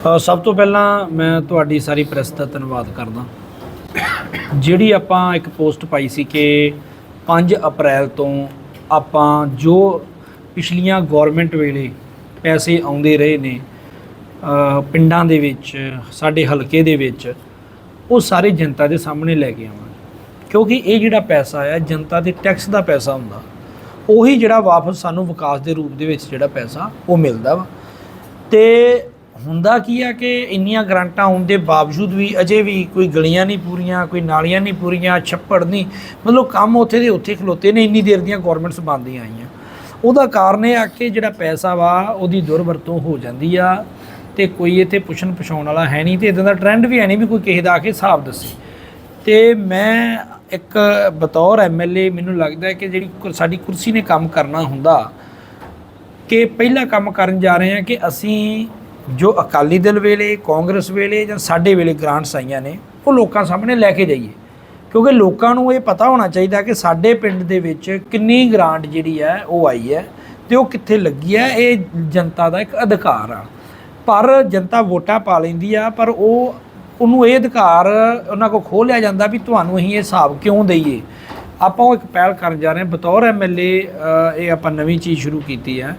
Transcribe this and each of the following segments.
ਸਭ ਤੋਂ ਪਹਿਲਾਂ ਮੈਂ ਤੁਹਾਡੀ ਸਾਰੀ ਪ੍ਰੈਸ ਦਾ ਧੰਨਵਾਦ ਕਰਦਾ। ਜਿਹੜੀ ਆਪਾਂ ਇੱਕ ਪੋਸਟ ਪਾਈ ਸੀ ਕਿ 5 ਅਪ੍ਰੈਲ ਤੋਂ ਆਪਾਂ ਜੋ ਪਿਛਲੀਆਂ ਗਵਰਨਮੈਂਟ ਵੇਲੇ ਪੈਸੇ ਆਉਂਦੇ ਰਹੇ ਨੇ ਪਿੰਡਾਂ ਦੇ ਵਿੱਚ, ਸਾਡੇ ਹਲਕੇ ਦੇ ਵਿੱਚ, ਉਹ ਸਾਰੇ ਜਨਤਾ ਦੇ ਸਾਹਮਣੇ ਲੈ ਕੇ ਆਵਾਂਗੇ। ਕਿਉਂਕਿ ਇਹ ਜਿਹੜਾ ਪੈਸਾ ਆ, ਜਨਤਾ ਦੇ ਟੈਕਸ ਦਾ ਪੈਸਾ ਹੁੰਦਾ। ਉਹੀ ਜਿਹੜਾ ਵਾਪਸ ਸਾਨੂੰ ਵਿਕਾਸ ਦੇ ਰੂਪ ਦੇ ਵਿੱਚ ਜਿਹੜਾ ਪੈਸਾ ਉਹ ਮਿਲਦਾ ਵਾ। ਤੇ ਹੁੰਦਾ ਕੀ ਆ ਕਿ ਇੰਨੀਆਂ ਗ੍ਰਾਂਟਾਂ ਆਉਣ ਦੇ ਬਾਵਜੂਦ ਵੀ ਅਜੇ ਵੀ ਕੋਈ ਗਲੀਆਂ ਨਹੀਂ ਪੂਰੀਆਂ, ਕੋਈ ਨਾਲੀਆਂ ਨਹੀਂ ਪੂਰੀਆਂ, ਛੱਪੜ ਨਹੀਂ। ਮਤਲਬ ਕੰਮ ਉੱਥੇ ਦੇ ਉੱਥੇ ਖਲੋਤੇ ਨੇ, ਇੰਨੀ ਦੇਰ ਦੀਆਂ ਗਵਰਨਮੈਂਟਸ ਬੰਦੀਆਂ ਆਈਆਂ। ਉਹਦਾ ਕਾਰਨ ਇਹ ਆ ਕਿ ਜਿਹੜਾ ਪੈਸਾ ਵਾ, ਉਹਦੀ ਦੁਰਵਰਤੋਂ ਹੋ ਜਾਂਦੀ ਆ ਤੇ ਕੋਈ ਇੱਥੇ ਪੁੱਛਣ ਪਛਾਉਣ ਵਾਲਾ ਹੈ ਨਹੀਂ ਤੇ ਇਦਾਂ ਦਾ ਟ੍ਰੈਂਡ ਵੀ ਹੈ ਨਹੀਂ ਵੀ ਕੋਈ ਕਿਸੇ ਦਾ ਆ ਕੇ ਹਿਸਾਬ ਦੱਸੇ। ਤੇ ਮੈਂ ਇੱਕ ਬਤੌਰ ਐਮਐਲਏ ਮੈਨੂੰ ਲੱਗਦਾ ਹੈ ਕਿ ਜਿਹੜੀ ਸਾਡੀ ਕੁਰਸੀ ਨੇ ਕੰਮ ਕਰਨਾ ਹੁੰਦਾ, ਕਿ ਪਹਿਲਾ ਕੰਮ ਕਰਨ ਜਾ ਰਹੇ ਹਾਂ ਕਿ ਅਸੀਂ ਜੋ ਅਕਾਲੀ ਦਲ ਵੇਲੇ, ਕਾਂਗਰਸ ਵੇਲੇ ਜਾਂ ਸਾਡੇ ਵੇਲੇ ਗ੍ਰਾਂਟਸ ਆਈਆਂ ਨੇ, ਉਹ ਲੋਕਾਂ ਸਾਹਮਣੇ ਲੈ ਕੇ ਜਾਈਏ। ਕਿਉਂਕਿ ਲੋਕਾਂ ਨੂੰ ਇਹ ਪਤਾ ਹੋਣਾ ਚਾਹੀਦਾ ਕਿ ਸਾਡੇ ਪਿੰਡ ਦੇ ਵਿੱਚ ਕਿੰਨੀ ਗ੍ਰਾਂਟ ਜਿਹੜੀ ਹੈ, ਉਹ ਆਈ ਹੈ ਤੇ ਉਹ ਕਿੱਥੇ ਲੱਗੀ ਹੈ, ਇਹ ਜਨਤਾ ਦਾ ਇੱਕ ਅਧਿਕਾਰ ਆ। ਪਰ ਜਨਤਾ ਵੋਟਾਂ ਪਾ ਲੈਂਦੀ ਆ, ਪਰ ਉਹ, ਉਹਨੂੰ ਇਹ ਅਧਿਕਾਰ ਉਹਨਾਂ ਕੋਲ ਖੋਹ ਲਿਆ ਜਾਂਦਾ ਵੀ ਤੁਹਾਨੂੰ ਅਸੀਂ ਇਹ ਹਿਸਾਬ ਕਿਉਂ ਦਈਏ। ਆਪਾਂ ਉਹ ਇੱਕ ਪਹਿਲ ਕਰਨ ਜਾ ਰਹੇ ਹਾਂ। ਬਤੌਰ ਐਮਐਲਏ ਇਹ ਆਪਾਂ ਨਵੀਂ ਚੀਜ਼ ਸ਼ੁਰੂ ਕੀਤੀ ਹੈ।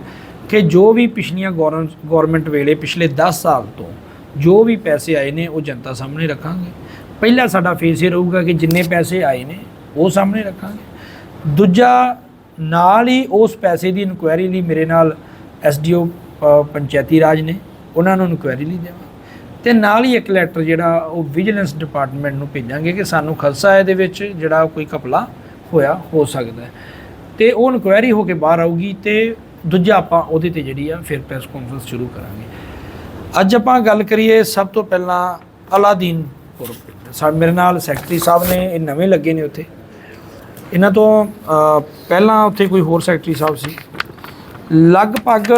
ਕਿ ਜੋ ਵੀ ਪਿਛਲੀਆਂ ਗਵਰਨਮੈਂਟ ਵੇਲੇ ਪਿਛਲੇ 10 ਸਾਲ ਤੋਂ ਜੋ ਵੀ ਪੈਸੇ ਆਏ ਨੇ, ਉਹ ਜਨਤਾ ਸਾਹਮਣੇ ਰੱਖਾਂਗੇ। ਪਹਿਲਾ ਸਾਡਾ ਫੇਸ ਇਹ ਰਹੂਗਾ ਕਿ ਜਿੰਨੇ ਪੈਸੇ ਆਏ ਨੇ, ਉਹ ਸਾਹਮਣੇ ਰੱਖਾਂਗੇ। ਦੂਜਾ, ਨਾਲ ਹੀ ਉਸ ਪੈਸੇ ਦੀ ਇਨਕੁਆਇਰੀ ਲਈ ਮੇਰੇ ਨਾਲ ਐਸਡੀਓ ਪੰਚਾਇਤੀ ਰਾਜ ਨੇ, ਉਹਨਾਂ ਨੂੰ ਇਨਕੁਆਇਰੀ ਲਈ ਦੇਵਾਂ। ਤੇ ਨਾਲ ਹੀ ਇੱਕ ਲੈਟਰ ਜਿਹੜਾ, ਉਹ ਵਿਜੀਲੈਂਸ ਡਿਪਾਰਟਮੈਂਟ ਨੂੰ ਭੇਜਾਂਗੇ ਕਿ ਸਾਨੂੰ ਖਲਸਾ ਇਹਦੇ ਵਿੱਚ ਜਿਹੜਾ ਕੋਈ ਘਪਲਾ ਹੋਇਆ, ਹੋ ਸਕਦਾ ਹੈ। ਤੇ ਉਹ ਇਨਕੁਆਇਰੀ ਹੋ ਕੇ ਬਾਹਰ ਆਊਗੀ ਤੇ ਦੂਜਾ ਆਪਾਂ ਉਹਦੇ ਤੇ ਜਿਹੜੀ ਆ ਫਿਰ ਪ੍ਰੈਸ ਕਾਨਫਰੰਸ ਸ਼ੁਰੂ ਕਰਾਂਗੇ। ਅੱਜ ਆਪਾਂ ਗੱਲ ਕਰੀਏ ਸਭ ਤੋਂ ਪਹਿਲਾਂ ਅਲਾਦੀਨਪੁਰ ਸਾਡੇ ਮੇਰੇ ਨਾਲ ਸੈਕਟਰੀ ਸਾਹਿਬ ਨੇ, ਇਹ ਨਵੇਂ ਲੱਗੇ ਨੇ ਉੱਥੇ। ਇਹਨਾਂ ਤੋਂ ਪਹਿਲਾਂ ਉੱਥੇ ਕੋਈ ਹੋਰ ਸੈਕਟਰੀ ਸਾਹਿਬ ਸੀ। ਲਗਭਗ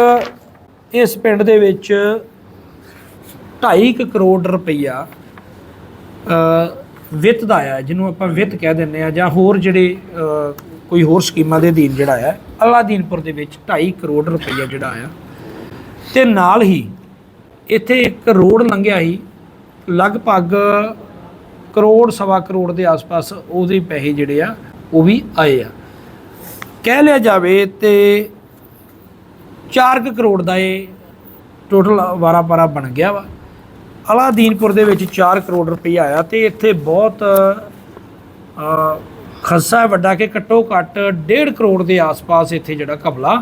ਇਸ ਪਿੰਡ ਦੇ ਵਿੱਚ 2.5 ਕਰੋੜ ਰੁਪਈਆ ਵਿੱਤ ਦਾ ਆਇਆ ਜਿਹਨੂੰ ਆਪਾਂ ਵਿੱਤ ਕਹਿ ਦਿੰਦੇ ਆ ਜਾਂ ਹੋਰ ਜਿਹੜੇ ਕੋਈ ਹੋਰ ਸਕੀਮਾਂ ਦੇ ਅਧੀਨ ਜਿਹੜਾ ਆਇਆ ਅਲਾਦੀਨਪੁਰ ਦੇ ਵਿੱਚ 2.5 ਕਰੋੜ ਰੁਪਈਆ ਜਿਹੜਾ ਆਇਆ ਤੇ ਨਾਲ ਹੀ ਇੱਥੇ ਇੱਕ ਰੋਡ ਲੰਘਿਆ ਸੀ, ਲਗਭਗ ਕਰੋੜ, ਸਵਾ ਕਰੋੜ ਦੇ ਆਸ-ਪਾਸ ਉਹਦੇ ਪੈਸੇ ਜਿਹੜੇ ਆ, ਉਹ ਵੀ ਆਏ ਆ। ਕਹਿ ਲਿਆ ਜਾਵੇ ਤੇ 4 ਕਰੋੜ ਦਾ ਇਹ ਟੋਟਲ ਵਾਰਾ ਪਾਰਾ ਬਣ ਗਿਆ ਵਾ। ਅਲਾਦੀਨਪੁਰ ਦੇ ਵਿੱਚ 4 ਕਰੋੜ ਰੁਪਏ ਆਇਆ ਤੇ ਇੱਥੇ ਬਹੁਤ ਖਸਾ ਵੱਡਾ ਕਿ ਘੱਟੋ ਘੱਟ 1.5 ਕਰੋੜ ਦੇ ਆਸ-ਪਾਸ ਇੱਥੇ ਜਿਹੜਾ ਘਪਲਾ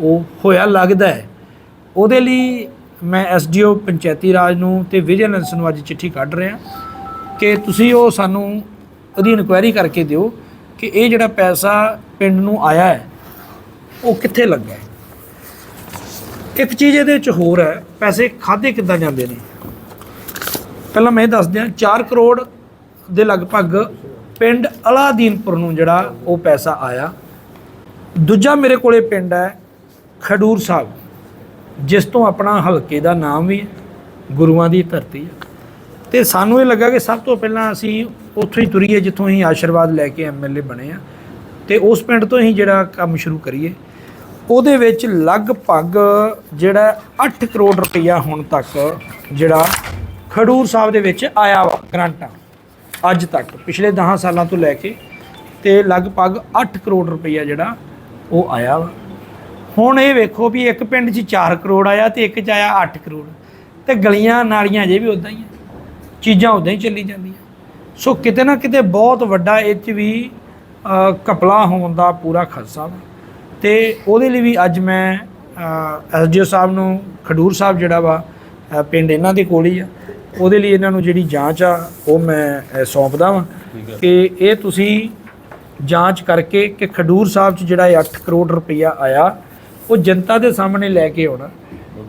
ਉਹ ਹੋਇਆ, ਲੱਗਦਾ ਹੈ। ਉਹਦੇ ਲਈ ਮੈਂ ਐਸਡੀਓ ਪੰਚਾਇਤੀ ਰਾਜ ਨੂੰ ਤੇ ਵਿਜੀਲੈਂਸ ਨੂੰ ਅੱਜ ਚਿੱਠੀ ਕੱਢ ਰਿਹਾ ਕਿ ਤੁਸੀਂ ਉਹ ਸਾਨੂੰ ਉਹਦੀ ਇਨਕੁਆਇਰੀ ਕਰਕੇ ਦਿਓ ਕਿ ਇਹ ਜਿਹੜਾ ਪੈਸਾ ਪਿੰਡ ਨੂੰ ਆਇਆ ਹੈ, ਉਹ ਕਿੱਥੇ ਲੱਗਾ ਇੱਕ ਚੀਜ਼ ਇਹਦੇ ਵਿੱਚ ਹੋਰ ਹੈ, ਪੈਸੇ ਖਾਦੇ ਕਿੱਦਾਂ ਜਾਂਦੇ ਨੇ? ਪਹਿਲਾਂ ਮੈਂ ਇਹ ਦੱਸ ਦਿਆਂ 4 ਕਰੋੜ ਦੇ ਲਗਭਗ ਪਿੰਡ ਅਲਾਦੀਨਪੁਰ ਨੂੰ ਜਿਹੜਾ ਉਹ ਪੈਸਾ ਆਇਆ। ਦੂਜਾ ਮੇਰੇ ਕੋਲੇ ਪਿੰਡ ਹੈ ਖਡੂਰ ਸਾਹਿਬ, ਜਿਸ ਤੋਂ ਆਪਣਾ ਹਲਕੇ ਦਾ ਨਾਮ ਵੀ ਹੈ, ਗੁਰੂਆਂ ਦੀ ਧਰਤੀ ਹੈ। ਤੇ ਸਾਨੂੰ ਇਹ ਲੱਗਾ ਕਿ ਸਭ ਤੋਂ ਪਹਿਲਾਂ ਅਸੀਂ ਉੱਥੋਂ ਹੀ ਤੁਰੀਏ, ਜਿੱਥੋਂ ਅਸੀਂ ਆਸ਼ੀਰਵਾਦ ਲੈ ਕੇ ਐਮਐਲਏ ਬਣੇ ਆ ਤੇ ਉਸ ਪਿੰਡ ਤੋਂ ਹੀ ਜਿਹੜਾ ਕੰਮ ਸ਼ੁਰੂ ਕਰੀਏ। ਉਹਦੇ ਵਿੱਚ ਲਗਭਗ ਜਿਹੜਾ 8 ਕਰੋੜ ਰੁਪਈਆ ਹੁਣ ਤੱਕ ਜਿਹੜਾ ਖਡੂਰ ਸਾਹਿਬ ਦੇ ਵਿੱਚ ਆਇਆ ਵਾ ਗ੍ਰਾਂਟਾਂ। ਅੱਜ ਤੱਕ ਪਿਛਲੇ 10 ਸਾਲਾਂ ਤੋਂ ਲੈ ਕੇ ਤੇ ਲਗਭਗ 8 ਕਰੋੜ ਰੁਪਈਆ ਜਿਹੜਾ ਉਹ ਆਇਆ ਵਾ। ਹੁਣ ਇਹ ਵੇਖੋ ਵੀ ਇੱਕ ਪਿੰਡ 'ਚ 4 ਕਰੋੜ ਆਇਆ ਤੇ ਇੱਕ 'ਚ ਆਇਆ 8 ਕਰੋੜ। ਤੇ ਗਲੀਆਂ ਨਾਲੀਆਂ ਜੇ ਵੀ ਉਦਾਂ ਹੀ ਆ ਚੀਜ਼ਾਂ ਉਦਾਂ ਹੀ ਚੱਲੀ ਜਾਂਦੀਆਂ। ਸੋ ਕਿਤੇ ਨਾ ਕਿਤੇ ਬਹੁਤ ਵੱਡਾ ਇਹ 'ਚ ਵੀ ਅ, ਘਪਲਾ ਹੋਣ ਦਾ ਪੂਰਾ ਖਰਚਾ ਵਾ। ਤੇ ਉਹਦੇ ਲਈ ਵੀ ਅੱਜ ਮੈਂ ਐਸਡੀਓ ਸਾਹਿਬ ਨੂੰ ਖਡੂਰ ਸਾਹਿਬ ਜਿਹੜਾ ਵਾ ਪਿੰਡ ਇਹਨਾਂ ਦੇ ਕੋਲ ਹੀ ਆ। ਉਹਦੇ ਲਈ ਇਹਨਾਂ ਨੂੰ ਜਿਹੜੀ ਜਾਂਚ ਆ ਉਹ ਮੈਂ ਸੌਂਪਦਾ ਵਾਂ ਕਿ ਇਹ ਤੁਸੀਂ ਜਾਂਚ ਕਰਕੇ ਕਿ ਖਡੂਰ ਸਾਹਿਬ 'ਚ ਜਿਹੜਾ ਇਹ 8 ਕਰੋੜ ਰੁਪਈਆ ਆਇਆ ਉਹ ਜਨਤਾ ਦੇ ਸਾਹਮਣੇ ਲੈ ਕੇ ਆਉਣਾ।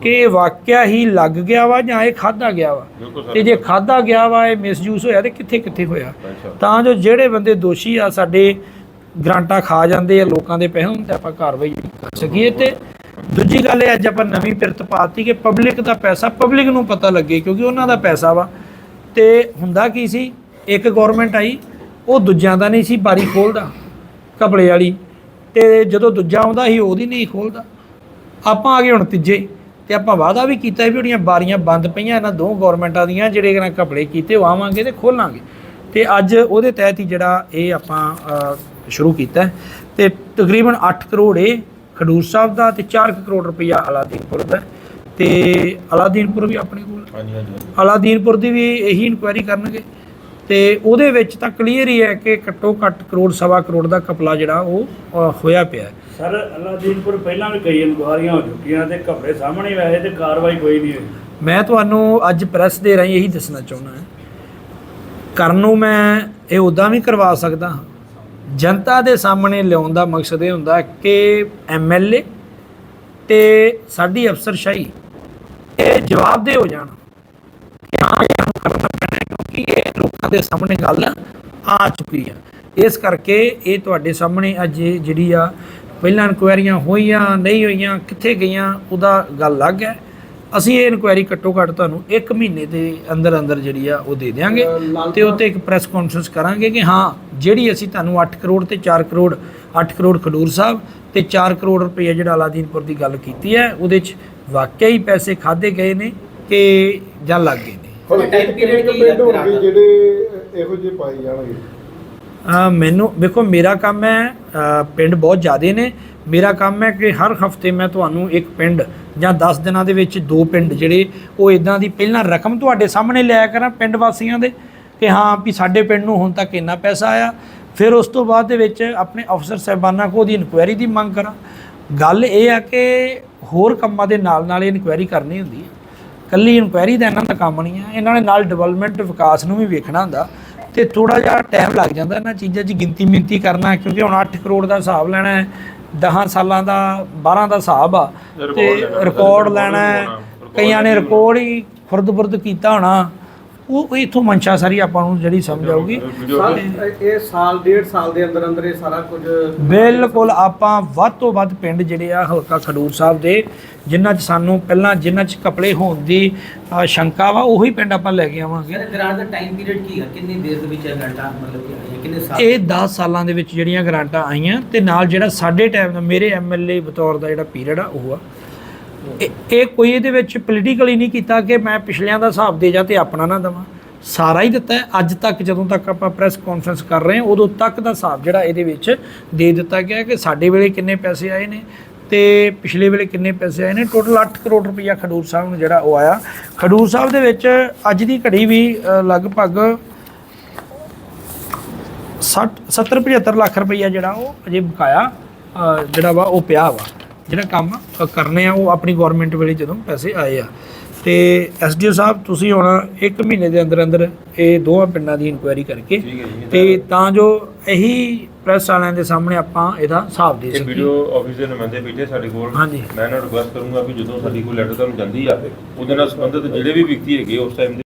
ਕਿ ਇਹ ਵਾਕਿਆ ਹੀ ਲੱਗ ਗਿਆ ਵਾ ਜਾਂ ਇਹ ਖਾਦਾ ਗਿਆ ਵਾ? ਤੇ ਜੇ ਖਾਦਾ ਗਿਆ ਵਾ ਇਹ ਮਿਸਯੂਜ਼ ਹੋਇਆ ਤੇ ਕਿੱਥੇ ਕਿੱਥੇ ਹੋਇਆ ਤਾਂ ਜੋ ਜਿਹੜੇ ਬੰਦੇ ਦੋਸ਼ੀ ਆ ਸਾਡੇ ਗ੍ਰਾਂਟਾਂ ਖਾ ਜਾਂਦੇ ਆ ਲੋਕਾਂ ਦੇ ਪੈਸੇ ਹੁੰਦੇ ਆਪਾਂ ਕਾਰਵਾਈ ਕਰ ਸਕੀਏ ਤੇ ਦੂਜੀ ਗੱਲ ਇਹ ਅੱਜ ਆਪਾਂ ਨਵੀਂ ਪਿਰਤ ਪਾਤੀ ਕਿ ਪਬਲਿਕ ਦਾ ਪੈਸਾ ਪਬਲਿਕ ਨੂੰ ਪਤਾ ਲੱਗੇ, ਕਿਉਂਕਿ ਉਹਨਾਂ ਦਾ ਪੈਸਾ ਵਾ। ਤੇ ਹੁੰਦਾ ਕੀ ਸੀ, ਇੱਕ ਗਵਰਨਮੈਂਟ ਆਈ, ਉਹ ਦੂਜਿਆਂ ਦਾ ਨਹੀਂ ਸੀ, ਬਾਰੀ ਖੋਲਦਾ ਕਪੜੇ ਵਾਲੀ। ਤੇ ਜਦੋਂ ਦੂਜਾ ਆਉਂਦਾ ਸੀ, ਉਹਦੀ ਨਹੀਂ ਖੋਲਦਾ। ਆਪਾਂ ਆ ਗਏ ਹੁਣ ਤੀਜੇ, ਤੇ ਆਪਾਂ ਵਾਅਦਾ ਵੀ ਕੀਤਾ ਵੀ ਉਹਦੀਆਂ ਬਾਰੀਆਂ ਬੰਦ ਪਈਆਂ, ਇਹਨਾਂ ਦੋ ਗਵਰਨਮੈਂਟਾਂ ਦੀਆਂ, ਜਿਹੜੇ ਇਹਨਾਂ ਘਪਲੇ ਕੀਤੇ, ਉਹ ਆਵਾਂਗੇ ਤੇ ਖੋਲਾਂਗੇ। ਤੇ ਅੱਜ ਉਹਦੇ ਤਹਿਤ ਹੀ ਜਿਹੜਾ ਇਹ ਆਪਾਂ ਸ਼ੁਰੂ ਕੀਤਾ ਹੈ। ਤੇ ਤਕਰੀਬਨ 8 ਕਰੋੜ ਇਹ ਖਡੂਰ ਸਾਹਿਬ ਦਾ ਤੇ 4 ਕਰੋੜ ਰੁਪਈਆ ਅਲਾਦੀਨਪੁਰ ਦਾ। ਤੇ ਅਲਾਦੀਨਪੁਰ ਵੀ ਆਪਣੇ ਕੋਲ। ਹਾਂਜੀ ਹਾਂਜੀ ਅਲਾਦੀਨਪੁਰ ਦੀ ਵੀ ਇਹੀ ਇਨਕੁਆਇਰੀ ਕਰਨਗੇ। ਤੇ ਉਹਦੇ ਵਿੱਚ ਤਾਂ ਕਲੀਅਰ ਹੀ ਹੈ ਕਿ ਘੱਟੋ ਘੱਟ ਕਰੋੜ ਸਵਾ ਕਰੋੜ ਦਾ ਕਪਲਾ ਜਿਹੜਾ ਉਹ ਹੋਇਆ ਪਿਆ ਹੈ। ਸਰ ਅਲਾਦੀਨਪੁਰ ਪਹਿਲਾਂ ਵੀ ਕਈ ਇਨਕੁਆਰੀਆਂ ਹੋ ਚੁੱਕੀਆਂ ਤੇ ਘਪਲੇ ਸਾਹਮਣੇ ਆਏ ਤੇ ਕਾਰਵਾਈ ਕੋਈ ਨਹੀਂ ਹੋਈ। ਮੈਂ ਤੁਹਾਨੂੰ ਅੱਜ ਪ੍ਰੈਸ ਦੇ ਰਾਹੀਂ ਇਹੀ ਦੱਸਣਾ ਚਾਹੁੰਦਾ ਹਾਂ। ਕਰਨ ਨੂੰ ਮੈਂ ਇਹ ਉਦਾਂ ਵੀ ਕਰਵਾ ਸਕਦਾ ਹਾਂ ਜਨਤਾ ਦੇ ਸਾਹਮਣੇ ਲਿਆਉਣ ਦਾ ਮਕਸਦ ਇਹ ਹੁੰਦਾ ਕਿ ਐਮਐਲਏ ਤੇ ਸਾਡੀ ਅਫਸਰਸ਼ਾਹੀ, ਇਹ ਜਵਾਬਦੇਹ ਹੋ ਜਾਣ। ਕਿ ਹਾਂ ਇਹ ਕਰਨਾ ਪੈਣਾ, ਕਿਉਂਕਿ ਇਹ ਲੋਕਾਂ ਦੇ ਸਾਹਮਣੇ ਗੱਲ ਆ ਚੁੱਕੀ ਆ। ਇਸ ਕਰਕੇ ਇਹ ਤੁਹਾਡੇ ਸਾਹਮਣੇ ਅੱਜ ਜਿਹੜੀ ਆ, ਪਹਿਲਾਂ ਇਨਕੁਆਇਰੀਆਂ ਹੋਈਆਂ, ਨਹੀਂ ਹੋਈਆਂ, ਕਿੱਥੇ ਗਈਆਂ, ਉਹਦਾ ਗੱਲ ਅਲੱਗ ਹੈ। ਅਸੀਂ ਇਹ ਇਨਕੁਆਇਰੀ ਘੱਟੋ ਘੱਟ ਤੁਹਾਨੂੰ 1 ਮਹੀਨੇ ਦੇ ਅੰਦਰ ਅੰਦਰ ਜਿਹੜੀ ਆ ਉਹ ਦੇ ਦਿਆਂਗੇ ਤੇ ਉੱਤੇ ਇੱਕ ਪ੍ਰੈਸ ਕਾਨਫਰੰਸ ਕਰਾਂਗੇ ਕਿ ਹਾਂ ਜਿਹੜੀ ਅਸੀਂ ਤੁਹਾਨੂੰ 8 ਕਰੋੜ ਤੇ 4 ਕਰੋੜ 8 ਕਰੋੜ ਖਡੂਰ ਸਾਹਿਬ ਤੇ 4 ਕਰੋੜ ਰੁਪਏ ਜਿਹੜਾ ਅਲਾਦੀਨਪੁਰ ਦੀ ਗੱਲ ਕੀਤੀ ਹੈ ਉਹਦੇ 'ਚ ਵਾਕਿਆ ਹੀ ਪੈਸੇ ਖਾਦੇ ਗਏ ਨੇ ਕਿ ਜਾਂ ਲੱਗ ਗਏ ਨੇ। ਹੁਣ time ਟਾਈਮ period ਪੀਰੀਅਡ ਕੀ ਪਿੰਡ ਹੈ ਹੋਣਗੇ ਰਾਤ ਜਿਹੜੇ ਇਹੋ ਜਿਹੇ ਪਾਏ ਜਾਣਗੇ। ਅ, ਮੈਨੂੰ ਵੇਖੋ ਮੇਰਾ ਕੰਮ ਹੈ ਪਿੰਡ ਬਹੁਤ ਜ਼ਿਆਦੇ ਨੇ। ਮੇਰਾ ਕੰਮ ਹੈ ਕਿ ਹਰ ਹਫ਼ਤੇ ਮੈਂ ਤੁਹਾਨੂੰ ਇੱਕ ਪਿੰਡ ਜਾਂ 10 ਦਿਨਾਂ ਦੇ ਵਿੱਚ ਦੋ ਪਿੰਡ ਜਿਹੜੇ ਉਹ ਇਦਾਂ ਦੀ ਪਹਿਲਾਂ ਰਕਮ ਤੁਹਾਡੇ ਸਾਹਮਣੇ ਲਿਆ ਕਰਾਂ ਪਿੰਡ ਵਾਸੀਆਂ ਦੇ ਕਿ ਹਾਂ ਵੀ ਸਾਡੇ ਪਿੰਡ ਨੂੰ ਹੁਣ ਤੱਕ ਇੰਨਾ ਪੈਸਾ ਆਇਆ। ਫਿਰ ਉਸ ਤੋਂ ਬਾਅਦ ਦੇ ਵਿੱਚ ਆਪਣੇ ਅਫਸਰ ਸਾਹਿਬਾਨਾਂ ਕੋਲ ਦੀ ਇਨਕੁਆਇਰੀ ਦੀ ਮੰਗ ਕਰਾਂ। ਗੱਲ ਇਹ ਆ ਕਿ ਹੋਰ ਕੰਮਾਂ ਦੇ ਨਾਲ ਨਾਲ ਇਹ ਇਨਕੁਆਇਰੀ ਕਰਨੀ ਹੁੰਦੀ ਹੈ। ਕੱਲੀ ਇਨਕੁਆਇਰੀ ਦਾ ਇਹਨਾਂ ਦਾ ਕੰਮ ਨਹੀਂ ਹੈ। ਇਹਨਾਂ ਨੇ ਨਾਲ ਡਿਵੈਲਪਮੈਂਟ, ਵਿਕਾਸ ਨੂੰ ਵੀ ਵੇਖਣਾ ਹੁੰਦਾ ਤੇ ਥੋੜਾ ਜਿਹਾ ਟਾਈਮ ਲੱਗ ਜਾਂਦਾ ਇਹਨਾਂ ਚੀਜ਼ਾਂ 'ਚ ਗਿਣਤੀ ਮਿੰਤੀ ਕਰਨਾ ਕਿਉਂਕਿ ਹੁਣ 8 ਕਰੋੜ ਦਾ ਹਿਸਾਬ ਲੈਣਾ ਹੈ। 10 ਸਾਲਾਂ ਦਾ 12 ਦਾ ਹਿਸਾਬ ਆ। ਤੇ ਰਿਕਾਰਡ ਲੈਣਾ ਕਈਆਂ ਨੇ ਰਿਕਾਰਡ ਹੀ ਖੁਰਦ-ਬੁਰਦ ਕੀਤਾ ਹੋਣਾ। ਉਹ ਇੱਥੋਂ ਮਨਸ਼ਾ ਸਾਰੀ ਆਪਾਂ ਨੂੰ ਜਿਹੜੀ ਸਮਝ ਆਊਗੀ। ਸਾਲ ਇਹ ਸਾਲ ਡੇਢ ਸਾਲ ਦੇ ਅੰਦਰ ਅੰਦਰ ਇਹ ਸਾਰਾ ਕੁਝ ਬਿਲਕੁਲ ਆਪਾਂ ਵੱਧ ਤੋਂ ਵੱਧ ਪਿੰਡ ਜਿਹੜੇ ਆ ਹਲਕਾ ਖਡੂਰ ਸਾਹਿਬ ਦੇ ਜਿਨ੍ਹਾਂ 'ਚ ਸਾਨੂੰ ਪਹਿਲਾਂ ਜਿਨ੍ਹਾਂ 'ਚ ਕਪੜੇ ਹੋਣ ਦੀ ਸ਼ੰਕਾ ਵਾ ਉਹੀ ਪਿੰਡ ਆਪਾਂ ਲੈ ਕੇ ਆਵਾਂਗੇ। ਯਾਰ ਗ੍ਰਾਂਟ ਦਾ ਟਾਈਮ ਪੀਰੀਅਡ ਕੀ ਹੈ ਕਿੰਨੀ ਦੇਰ ਦੇ ਵਿੱਚ ਇਹ ਗ੍ਰਾਂਟਾਂ ਮਤਲਬ ਕਿ ਆਈਆਂ? ਕਿੰਨੇ ਸਾਲ? ਇਹ 10 ਸਾਲਾਂ ਦੇ ਵਿੱਚ ਜਿਹੜੀਆਂ ਗ੍ਰਾਂਟਾਂ ਆਈਆਂ ਤੇ ਨਾਲ ਜਿਹੜਾ ਸਾਡੇ ਟਾਈਮ ਦਾ ਮੇਰੇ ਐਮਐਲਏ ਬਤੌਰ ਦਾ ਜਿਹੜਾ ਪੀਰੀਅਡ ਆ ਉਹ ਆ। ਇਹ- ਇਹ ਕੋਈ ਇਹਦੇ ਵਿੱਚ ਪੋਲੀਟੀਕਲੀ ਨਹੀਂ ਕੀਤਾ ਕਿ ਮੈਂ ਪਿਛਲਿਆਂ ਦਾ ਹਿਸਾਬ ਦੇ ਜਾ ਤੇ ਆਪਣਾ ਨਾ ਦੇਵਾਂ। ਸਾਰਾ ਹੀ ਦਿੱਤਾ ਹੈ। ਅੱਜ ਤੱਕ ਜਦੋਂ ਤੱਕ ਆਪਾਂ ਪ੍ਰੈਸ ਕਾਨਫਰੰਸ ਕਰ ਰਹੇ ਹਾਂ ਉਦੋਂ ਤੱਕ ਦਾ ਹਿਸਾਬ ਜਿਹੜਾ ਇਹਦੇ ਵਿੱਚ ਦੇ ਦਿੱਤਾ ਗਿਆ ਹੈ ਕਿ ਸਾਡੇ ਵੇਲੇ ਕਿੰਨੇ ਪੈਸੇ ਆਏ ਨੇ ਤੇ ਪਿਛਲੇ ਵੇਲੇ ਕਿੰਨੇ ਪੈਸੇ ਆਏ ਨੇ। ਟੋਟਲ 8 ਕਰੋੜ ਰੁਪਈਆ ਖਡੂਰ ਸਾਹਿਬ ਨੂੰ ਜਿਹੜਾ ਉਹ ਆਇਆ। ਖਡੂਰ ਸਾਹਿਬ ਦੇ ਵਿੱਚ ਅੱਜ ਦੀ ਘੜੀ ਵੀ ਅ, ਲਗਭਗ 60 70 75 ਲੱਖ ਰੁਪਈਆ ਜਿਹੜਾ ਉਹ ਅਜੇ ਬਕਾਇਆ ਅ, ਜਿਹੜਾ ਵਾ ਉਹ ਪਿਆ ਵਾ। ਜਿਹੜਾ ਕੰਮ ਕਰਨੇ ਆ ਉਹ ਆਪਣੀ ਗਵਰਨਮੈਂਟ ਵੇਲੇ ਜਦੋਂ ਪੈਸੇ ਆਏ ਆ ਤੇ ਐਸਡੀਓ ਸਾਹਿਬ ਤੁਸੀਂ ਹੁਣ 1 ਮਹੀਨੇ ਦੇ ਅੰਦਰ ਅੰਦਰ ਇਹ ਦੋਵਾਂ ਪਿੰਡਾਂ ਦੀ ਇਨਕੁਆਇਰੀ ਕਰਕੇ। ਤੇ ਤਾਂ ਜੋ ਇਹੀ ਪ੍ਰੈਸ ਵਾਲਿਆਂ ਦੇ ਸਾਹਮਣੇ ਆਪਾਂ ਇਹਦਾ ਹਿਸਾਬ ਦੇ ਇਹ ਸਕੀਏ ਵੀਡੀਓ ਆਫਿਸ ਦੇ ਨੁਮਾਇੰਦੇ ਬੈਠੇ ਸਾਡੇ ਕੋਲ। ਮੈਂ ਇਹਨਾਂ ਨੂੰ ਰਿਕੁਐਸਟ ਕਰੂੰਗਾ ਵੀ ਜਦੋਂ ਸਾਡੀ ਕੋਈ ਲੈਟਰ ਤੁਹਾਨੂੰ ਜਾਂਦੀ ਆ ਉਹਦੇ ਨਾਲ ਸੰਬੰਧਿਤ ਜਿਹੜੇ ਵੀ ਵਿਅਕਤੀ ਹੈਗੇ ਉਸ ਟਾਈਮ